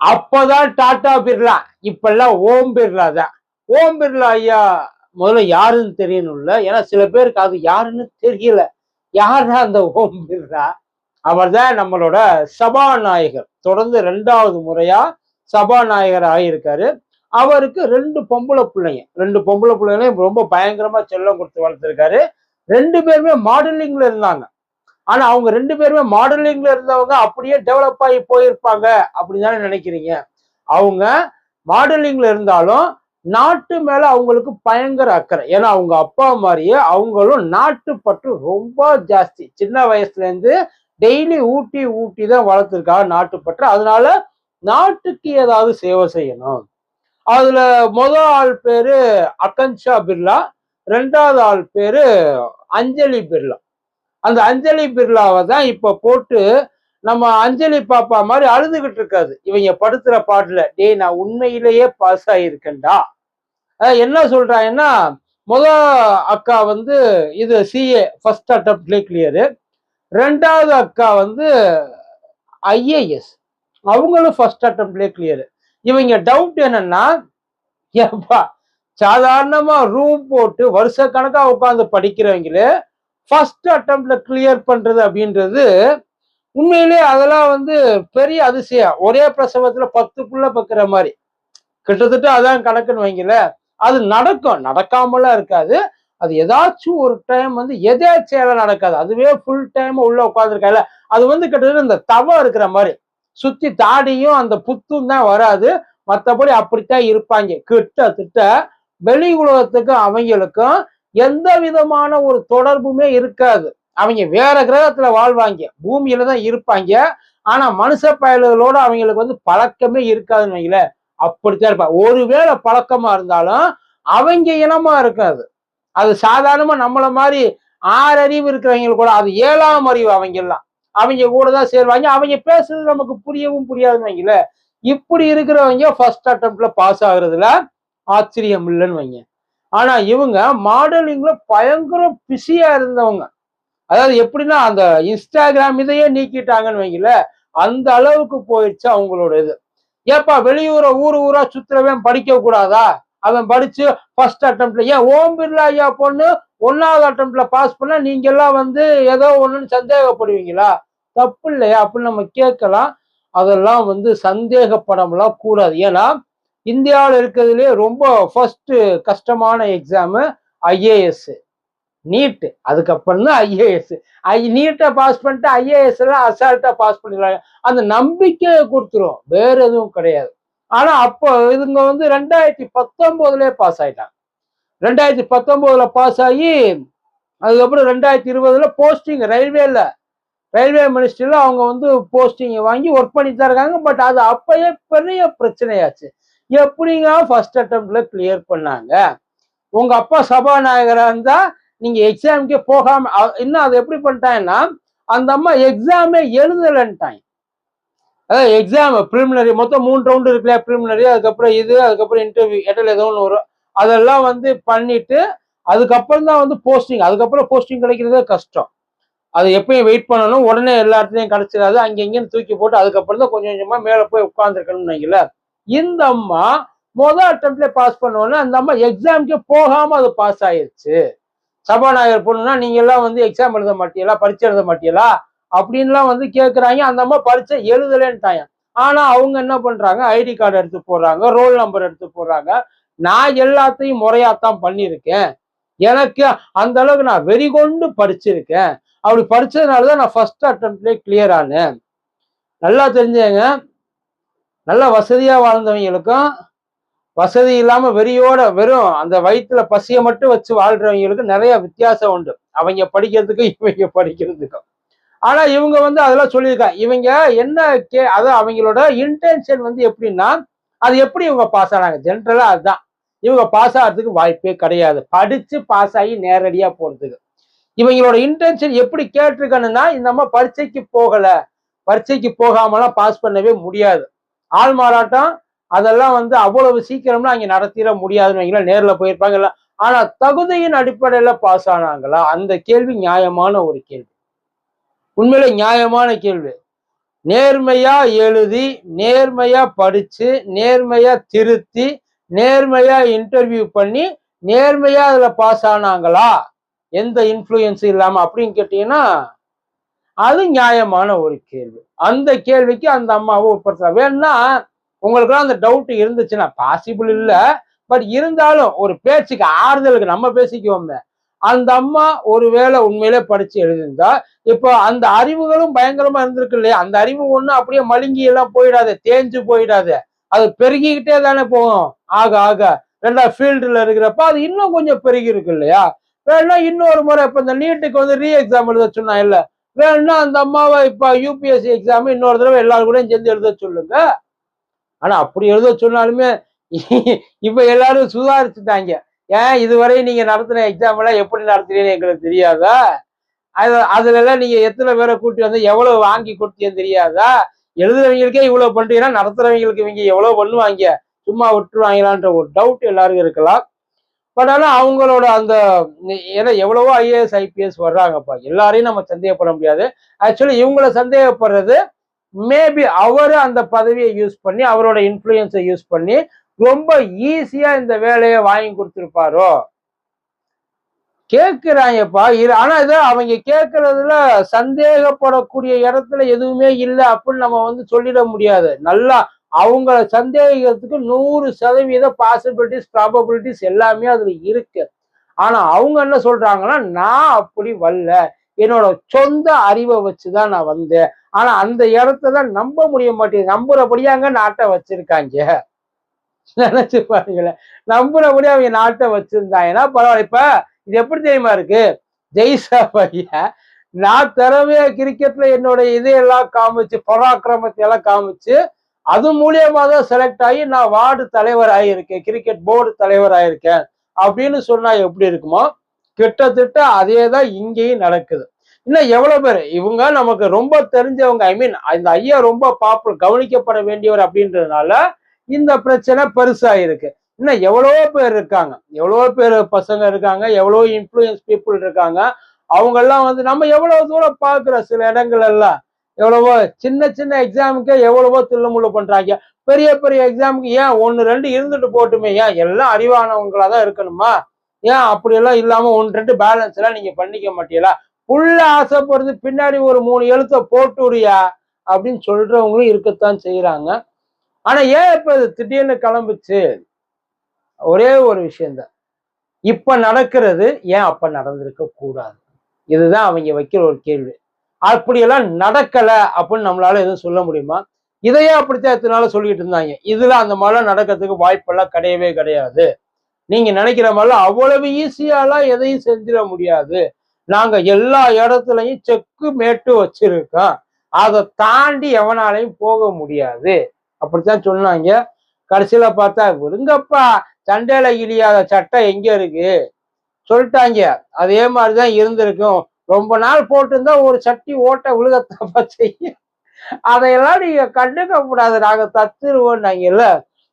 அப்பதான் டாடா பிர்லா இப்பெல்லாம் ஓம் பிர்லா தான். ஓம் பிர்லா ஐயா முதல்ல யாருன்னு தெரியணும்ல? ஏன்னா சில பேருக்கு அது யாருன்னு தெரியல. யாரா அந்த ஓம் பிர்லா? அவர் தான் நம்மளோட சபாநாயகர். தொடர்ந்து ரெண்டாவது முறையா சபாநாயகர் ஆகியிருக்காரு. அவருக்கு ரெண்டு பொம்பளை பிள்ளைங்க. ரெண்டு பொம்பளை பிள்ளைங்களையும் ரொம்ப பயங்கரமா செல்லம் கொடுத்து வளர்த்துருக்காரு. ரெண்டு பேருமே மாடலிங்ல இருந்தாங்க. ஆனா அவங்க ரெண்டு பேருமே மாடலிங்ல இருந்தவங்க அப்படியே டெவலப் ஆகி போயிருப்பாங்க அப்படின்னு நினைக்கிறீங்க? அவங்க மாடலிங்ல இருந்தாலும் நாட்டு மேல அவங்களுக்கு பயங்கர அக்கறை. ஏன்னா அவங்க அப்பா மாதிரியே அவங்களும் நாட்டு பற்று ரொம்ப ஜாஸ்தி. சின்ன வயசுல இருந்து டெய்லி ஊட்டி ஊட்டி தான் வளர்த்துருக்காங்க நாட்டுப்பற்று அதனால நாட்டுக்கு ஏதாவது சேவை செய்யணும். அதுல முதல் ஆள் பேரு அகன்ஷா பிர்லா ரெண்டாவது ஆள் பேரு அஞ்சலி பிர்லா. அந்த அஞ்சலி பிர்லாவை தான் இப்போ போட்டு நம்ம அஞ்சலி பாப்பா மாதிரி அழுதுகிட்டு இருக்காது. இவங்க படுத்துற பாட்டுல டேய் நான் உண்மையிலேயே பாஸ் ஆகியிருக்கேன்டா என்ன சொல்றாங்கன்னா முத அக்கா வந்து இது சிஏ ஃபர்ஸ்ட் அட்டம்ப்ட்லேயே கிளியரு ரெண்டாவது அக்கா வந்து ஐஏஎஸ் அவங்களும் ஃபர்ஸ்ட் அட்டம்ப்ட்லேயே கிளியரு இவங்க டவுட் என்னன்னா ஏப்பா சாதாரணமா ரூம் போட்டு வருஷ கணக்காக உட்காந்து படிக்கிறவங்களே ஃபர்ஸ்ட் அட்டம்ப்ட்ல கிளியர் பண்றது அப்படின்றது உண்மையிலேயே அதெல்லாம் வந்து பெரிய அதிசயம். ஒரே பிரசவத்துல பத்துக்குள்ள பக்கிற மாதிரி. கிட்டத்தட்ட அதான் கணக்குன்னு வைங்கல அது நடக்கும். நடக்காமலாம் இருக்காது. அது ஏதாச்சும் ஒரு டைம் வந்து எதேச்சையால நடக்காது. அதுவே ஃபுல் டைம் உள்ள உட்காந்துருக்கால அது வந்து கிட்டத்தட்ட இந்த தவம் இருக்கிற மாதிரி. சுத்தி தாடியும் அந்த புத்தும் தான் வராது. மற்றபடி அப்படித்தான் இருப்பாங்க. கிட்டத்தட்ட வெளி உலகத்துக்கும் அவங்களுக்கும் எந்த விதமான ஒரு தொடர்புமே இருக்காது. அவங்க வேற கிரகத்துல வாழ்வாங்க. பூமியில தான் இருப்பாங்க. ஆனா மனுஷ பயல்களோட அவங்களுக்கு வந்து பழக்கமே இருக்காதுன்னு வைங்களேன். அப்படித்தான் இருப்பாங்க ஒருவேளை பழக்கமா இருந்தாலும் அவங்க இனமா இருக்காது. அது சாதாரணமா நம்மள மாதிரி ஆறு அறிவு இருக்கிறவங்க கூட அது ஏழாம் அறிவு அவங்க எல்லாம் அவங்க கூட தான் சேருவாங்க. அவங்க பேசுறது நமக்கு புரியவும் புரியாதுன்னு வைங்களேன். இப்படி இருக்கிறவங்க ஃபர்ஸ்ட் அட்டம்ப்ட்ல பாஸ் ஆகுறதுல ஆச்சரியம் இல்லைன்னு வைங்க. ஆனா இவங்க மாடலிங்ல பயங்கர பிஸியா இருந்தவங்க. அதாவது எப்படின்னா அந்த இன்ஸ்டாகிராம் இதையே நீக்கிட்டாங்கன்னு வைங்கள அந்த அளவுக்கு போயிடுச்சு அவங்களோட இது. ஏப்பா வெளியூரை ஊர் ஊரா சுத்துறவன் படிக்க கூடாதா? அவன் படிச்சு ஃபர்ஸ்ட் அட்டம்ப்ட்ல ஏன் ஓம் பிர்லா ஐயா பொண்ணு ஒன்னாவது அட்டம்ப்ட்ல பாஸ் பண்ணா நீங்க எல்லாம் வந்து ஏதோ ஒண்ணுன்னு சந்தேகப்படுவீங்களா? தப்பு இல்லையா? அப்படின்னு நம்ம கேட்கலாம். அதெல்லாம் வந்து சந்தேகப்படம்லாம் கூடாது. ஏன்னா இந்தியாவில் இருக்கிறதுலே ரொம்ப ஃபர்ஸ்ட் கஷ்டமான எக்ஸாமு ஐஏஎஸ் நீட்டு அதுக்கப்புறம் தான் ஐஏஎஸ் ஐ நீட்டை பாஸ் பண்ணிட்டு ஐஏஎஸ் எல்லாம் பாஸ் பண்ணிடுறாங்க. அந்த நம்பிக்கையை கொடுத்துரும். வேற எதுவும் கிடையாது. ஆனால் அப்போ இதுங்க வந்து ரெண்டாயிரத்தி பத்தொம்போதுலேயே பாஸ் ஆயிட்டாங்க. ரெண்டாயிரத்தி பத்தொம்போதில் பாஸ் ஆகி அதுக்கப்புறம் ரெண்டாயிரத்தி இருபதில் போஸ்டிங் ரயில்வேல ரயில்வே மினிஸ்ட்ரியில் அவங்க வந்து போஸ்டிங் வாங்கி ஒர்க் பண்ணிட்டு தான் இருக்காங்க. பட் அது அப்பயே பெரிய பிரச்சனையாச்சு. எப்படிங்க ஃபர்ஸ்ட் அட்டம்ப்ட்ல கிளியர் பண்ணாங்க? உங்க அப்பா சபாநாயகரா இருந்தா நீங்க எக்ஸாமுக்கே போகாம இன்னும் அதை எப்படி பண்ணிட்டாங்கன்னா அந்த அம்மா எக்ஸாமே எழுதலன்ட்டாங்க. அதாவது எக்ஸாம் ப்ரிலிமினரி மொத்தம் மூணு ரவுண்டு இருக்குல்ல ப்ரிலிமினரி அதுக்கப்புறம் இது அதுக்கப்புறம் இன்டர்வியூ இடையில ஏதோ ஒன்று வரும். அதெல்லாம் வந்து பண்ணிட்டு அதுக்கப்புறம் தான் வந்து போஸ்டிங் அதுக்கப்புறம் போஸ்டிங் கிடைக்கிறதே கஷ்டம். அது எப்பயும் வெயிட் பண்ணணும் உடனே எல்லா இடத்துலையும் கிடச்சிடாது அங்கே இங்கேயும் தூக்கி போட்டு அதுக்கப்புறம் தான் கொஞ்சம் கொஞ்சமாக மேலே போய் உட்காந்துருக்கணும்னு வைங்களேன். இந்த அம்மா முதல் அட்டம்ப்ட்ல பாஸ் பண்ணோன்னே அந்த அம்மா எக்ஸாமுக்கே போகாம அது பாஸ் ஆயிருச்சு. சபாநாயகர் பொண்ணுனா நீங்க எல்லாம் வந்து எக்ஸாம் எழுத மாட்டீங்களா? பரீட்சை எழுத மாட்டீங்களா? அப்படின்லாம் வந்து கேட்குறாங்க அந்த அம்மா பரீட்சை எழுதலேன்ட்டாங்க. ஆனா அவங்க என்ன பண்றாங்க? ஐடி கார்டு எடுத்து போடுறாங்க ரோல் நம்பர் எடுத்து போடுறாங்க. நான் எல்லாத்தையும் முறையாத்தான் பண்ணியிருக்கேன். எனக்கு அந்த அளவுக்கு நான் வெறி கொண்டு படிச்சிருக்கேன் அப்படி படிச்சதுனால தான் நான் ஃபர்ஸ்ட் அட்டம்ப்ட்லேயே கிளியர் ஆனேன். நல்லா தெரிஞ்சேங்க நல்ல வசதியா வாழ்ந்தவங்களுக்கும் வசதி இல்லாம வெறியோட வெறும் அந்த வயிற்றுல பசியை மட்டும் வச்சு வாழ்றவங்களுக்கு நிறைய வித்தியாசம் உண்டு. அவங்க படிக்கிறதுக்கும் இவங்க படிக்கிறதுக்கும். ஆனா இவங்க வந்து அதெல்லாம் சொல்லியிருக்காங்க. இவங்க என்ன கே அதான் அவங்களோட இன்டென்ஷன் வந்து எப்படின்னா அது எப்படி இவங்க பாஸ் ஆனாங்க? ஜென்ரலா அதுதான். இவங்க பாஸ் ஆகிறதுக்கு வாய்ப்பே கிடையாது. படிச்சு பாஸ் ஆகி நேரடியா போறதுக்கு. இவங்களோட இன்டென்ஷன் எப்படி கேட்டிருக்கணும்னா இந்த அம்மா பரீட்சைக்கு போகல. பரீட்சைக்கு போகாமலாம் பாஸ் பண்ணவே முடியாது. ஆள் மாறாட்டம் அதெல்லாம் வந்து அவ்வளவு சீக்கிரம்லாம் அங்க நடத்திட முடியாதுன்னு வைங்களேன். நேர்ல போயிருப்பாங்கல்ல. ஆனா தகுதியின் அடிப்படையில பாஸ் ஆனாங்களா? அந்த கேள்வி நியாயமான ஒரு கேள்வி. உண்மையில நியாயமான கேள்வி. நேர்மையா எழுதி நேர்மையா படிச்சு நேர்மையா திருத்தி நேர்மையா இன்டர்வியூ பண்ணி நேர்மையா அதுல பாஸ் ஆனாங்களா? எந்த இன்ஃப்ளூயன்ஸும் இல்லாம அப்படின்னு கேட்டீங்கன்னா அது நியாயமான ஒரு கேள்வி. அந்த கேள்விக்கு அந்த அம்மாவை உட்படுத்தலாம் வேணும்னா உங்களுக்குலாம் அந்த டவுட் இருந்துச்சுன்னா பாசிபிள் இல்லை. பட் இருந்தாலும் ஒரு பேச்சுக்கு ஆறுதலுக்கு நம்ம பேசிக்குவோமே. அந்த அம்மா ஒருவேளை உண்மையிலே படிச்சு எழுதியிருந்தா இப்போ அந்த அறிவுகளும் பயங்கரமா இருந்திருக்கு இல்லையா? அந்த அறிவு ஒண்ணு அப்படியே மழுங்கி எல்லாம் போயிடாது தேஞ்சு போயிடாது. அது பெருகிக்கிட்டே தானே போகும். ஆக ஆக ரெண்டா ஃபீல்டுல இருக்கிறப்ப அது இன்னும் கொஞ்சம் பெருகி இருக்கு இல்லையா? வேணா இன்னொரு முறை இப்ப இந்த நீட்டுக்கு வந்து ரீ எக்ஸாம் எழுத சொன்னா இல்லை வேணும்னா அந்த அம்மாவை இப்போ யூபிஎஸ்சி எக்ஸாம் இன்னொரு தடவை எல்லாரும் கூட சேர்ந்து எழுத சொல்லுங்க. ஆனால் அப்படி எழுத சொன்னாலுமே இப்போ எல்லாரும் சுதாரிச்சுட்டாங்க. ஏன்? இதுவரை நீங்கள் நடத்தின எக்ஸாம் எல்லாம் எப்படி நடத்துறீங்கன்னு எங்களுக்கு தெரியாதா? அது அதுலலாம் நீங்கள் எத்தனை பேரை கூட்டி வந்து எவ்வளோ வாங்கி கொடுத்தீங்கன்னு தெரியாதா? எழுதுறவங்களுக்கே இவ்வளோ பண்ணுறீங்கன்னா நடத்துறவங்களுக்கு இவங்க எவ்வளோ பண்ணுவாங்க? சும்மா விட்டுருவாங்களான்ற ஒரு டவுட் எல்லாருக்கும் இருக்கலாம். பட் அவங்களோட அந்த ஏன்னா எவ்வளவோ ஐஏஎஸ் ஐபிஎஸ் வர்றாங்கப்பா. எல்லாரையும் நம்ம சந்தேகப்பட முடியாது. ஆக்சுவலி இவங்கள சந்தேகப்படுறது மேபி அவரு அந்த பதவியை யூஸ் பண்ணி அவரோட இன்ஃப்ளூயன்ஸை யூஸ் பண்ணி ரொம்ப ஈஸியா இந்த வேலையை வாங்கி கொடுத்துருப்பாரோ? கேட்கிறாங்கப்பா ஆனா இது அவங்க கேட்கறதுல சந்தேகப்படக்கூடிய இடத்துல எதுவுமே இல்லை அப்படின்னு நம்ம வந்து சொல்லிட முடியாது. நல்லா அவங்கள சந்தேகிக்கிறதுக்கு நூறு சதவீத பாசிபிலிட்டிஸ் ப்ராபபிலிட்டிஸ் எல்லாமே அதுல இருக்கு. ஆனா அவங்க என்ன சொல்றாங்கன்னா நான் அப்படி வரல. என்னோட சொந்த அறிவை வச்சுதான் நான் வந்தேன். ஆனா அந்த இடத்த தான் நம்ப முடிய மாட்டேங்குது. நம்புறபடியாங்க நாட்டை வச்சிருக்காங்க. நினைச்சு பாருங்களேன். நம்புறபடி அவங்க நாட்டை வச்சிருந்தாங்கன்னா பரவாயில்ல. இப்ப இது எப்படி தெரியுமா இருக்கு? ஜெய்சா பையன் நான் திறமையா கிரிக்கெட்ல என்னோட இதையெல்லாம் காமிச்சு பராக்கிரமத்தை எல்லாம் காமிச்சு அது மூலியமா தான் செலக்ட் ஆகி நான் வார்டு தலைவர் ஆகியிருக்கேன் கிரிக்கெட் போர்டு தலைவர் ஆயிருக்கேன் அப்படின்னு சொன்னா எப்படி இருக்குமோ கிட்டத்தட்ட அதே தான் இங்கேயும் நடக்குது. இன்னும் எவ்வளவு பேர்? இவங்க நமக்கு ரொம்ப தெரிஞ்சவங்க ஐ மீன் இந்த ஐயா ரொம்ப பாப்புலர் கவனிக்கப்பட வேண்டியவர் அப்படின்றதுனால இந்த பிரச்சனை பெருசாயிருக்கு. இன்னும் எவ்வளவோ பேர் இருக்காங்க. எவ்வளவோ பேர் பசங்க இருக்காங்க எவ்வளவோ இன்ஃப்ளூயன்ஸ் பீப்புள் இருக்காங்க. அவங்க எல்லாம் வந்து நம்ம எவ்வளவு தூரம் பாக்குற சில இடங்கள் எல்லாம் எவ்வளவோ சின்ன சின்ன எக்ஸாமுக்கே எவ்வளவோ தில்லுமுள்ளு பண்றாங்க. பெரிய பெரிய எக்ஸாமுக்கு ஏன் ஒன்று ரெண்டு இருந்துட்டு போட்டுமே? ஏன் எல்லாம் அறிவானவங்களா தான் இருக்கணுமா? ஏன் அப்படியெல்லாம் இல்லாம ஒன்று ரெண்டு பேலன்ஸ் எல்லாம் நீங்க பண்ணிக்க மாட்டீங்களா? புள்ள ஆசைப்படுறது பின்னாடி ஒரு மூணு எழுத்த போட்டுறியா அப்படின்னு சொல்றவங்களும் இருக்கத்தான் செய்யறாங்க ஆனா ஏன் இப்ப இது திடீர்னு கிளம்புச்சு? ஒரே ஒரு விஷயம்தான். இப்ப நடக்கிறது ஏன் அப்ப நடந்திருக்க கூடாது இதுதான் அவங்க வைக்கிற ஒரு கேள்வி. அப்படியெல்லாம் நடக்கல அப்படின்னு நம்மளால எதுவும் சொல்ல முடியுமா? இதையே அப்படித்தான் எத்தனை சொல்லிட்டு இருந்தாங்க. இதுல அந்த மாதிரிலாம் நடக்கிறதுக்கு வாய்ப்பெல்லாம் கிடையவே கிடையாது. நீங்க நினைக்கிற மாதிரிலாம் அவ்வளவு ஈஸியாலாம் எதையும் செஞ்சிட முடியாது. நாங்க எல்லா இடத்துலையும் செக்கு மேட்டு வச்சிருக்கோம். அதை தாண்டி எவனாலையும் போக முடியாது. அப்படித்தான் சொன்னாங்க. கடைசியில பார்த்தா விருங்கப்பா சண்டையில இழியாத சட்டை எங்க இருக்கு? சொல்லிட்டாங்க. அதே மாதிரிதான் இருந்திருக்கும். ரொம்ப நாள் போட்டிருந்தா ஒரு சட்டி ஓட்ட விழுகத்தப்ப செய்யும். அதையெல்லாம் நீங்க கண்டுக்க கூடாது. நாங்க தத்துருவோம்னாங்கல்ல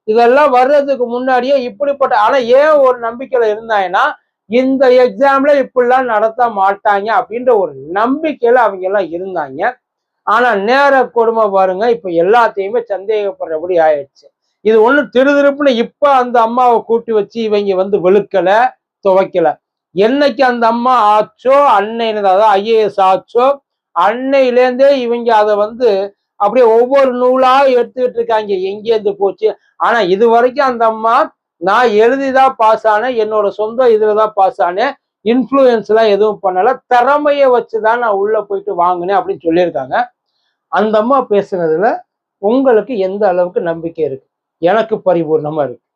இதெல்லாம் வர்றதுக்கு முன்னாடியே இப்படிப்பட்ட ஆனா ஏன் ஒரு நம்பிக்கையில இருந்தாங்கன்னா இந்த எக்ஸாம்ல இப்படிலாம் நடத்த மாட்டாங்க அப்படின்ற ஒரு நம்பிக்கையில அவங்க எல்லாம் இருந்தாங்க. ஆனா நேர கொடுமை பாருங்க இப்ப எல்லாத்தையுமே சந்தேகப்படுறபடி ஆயிடுச்சு. இது ஒண்ணு திருதிருப்புன்னு இப்ப அந்த அம்மாவை கூட்டி வச்சு இவங்க வந்து வெளுக்கல துவைக்கல. என்னைக்கு அந்த அம்மா ஆச்சோ அன்னையில அதாவது ஐஏஎஸ் ஆச்சோ அன்னையிலேருந்தே இவங்க அதை வந்து அப்படியே ஒவ்வொரு நூலா எடுத்துக்கிட்டு இருக்காங்க. எங்கேருந்து போச்சு. ஆனா இது வரைக்கும் அந்த அம்மா நான் எழுதிதான் பாஸ் ஆனேன். என்னோட சொந்த இதுலதான் பாஸ் ஆனேன். இன்ஃப்ளூயன்ஸ் எல்லாம் எதுவும் பண்ணல. வச்சு வச்சுதான் நான் உள்ள போயிட்டு வாங்கினேன் அப்படின்னு சொல்லியிருக்காங்க. அந்த அம்மா பேசுனதுல உங்களுக்கு எந்த அளவுக்கு நம்பிக்கை இருக்கு? எனக்கு பரிபூர்ணமா இருக்கு.